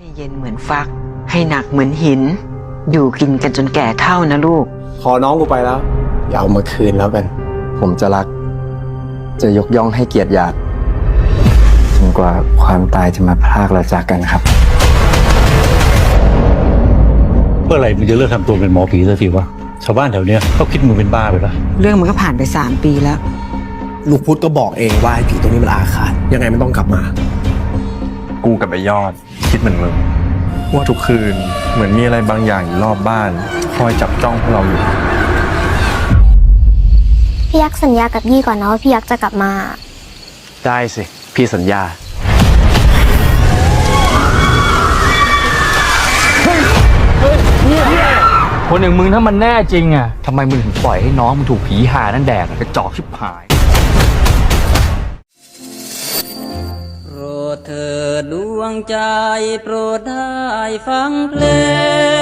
ให้เย็นเหมือนฟัก ให้หนักเหมือนหิน อยู่กินกันจนแก่เท่านะลูก ขอน้องกูไปแล้ว อย่าเอามาคืนแล้วกัน ผมจะรัก จะยกย่องให้เกียรติหยาดจนกว่าความตายจะมาพรากเราจากกันครับ เมื่อไหร่มึงจะเลิกทำตัวเป็นหมอผีสักทีวะชาวบ้านแถวเนี้ยเขาคิดมึงเป็นบ้าไปแล้วเรื่องมันก็ผ่านไปสามปีแล้ว ลูกพุทธก็บอกเองว่าไอ้ผีตรงนี้มันอาฆาตยังไงมันต้องกลับมา กูกับไอ้ยอด คิดเหมือนมึง ว่าทุกคืนเหมือนมีอะไรบางอย่างอยู่รอบบ้าน คอยจับจ้องพวกเราอยู่ พี่ยักษ์สัญญากับยี่ก่อนนะว่าพี่ยักษ์จะกลับมา ได้สิ พี่สัญญา คนอย่างมึงถ้ามันแน่จริงอะทำไมมึงถึงปล่อยให้น้องมึงถูกผีหานั่นแดกอะกระจอกชิบหาย โปรดเถิ ดดวงใจโปรดได้ฟังเพลง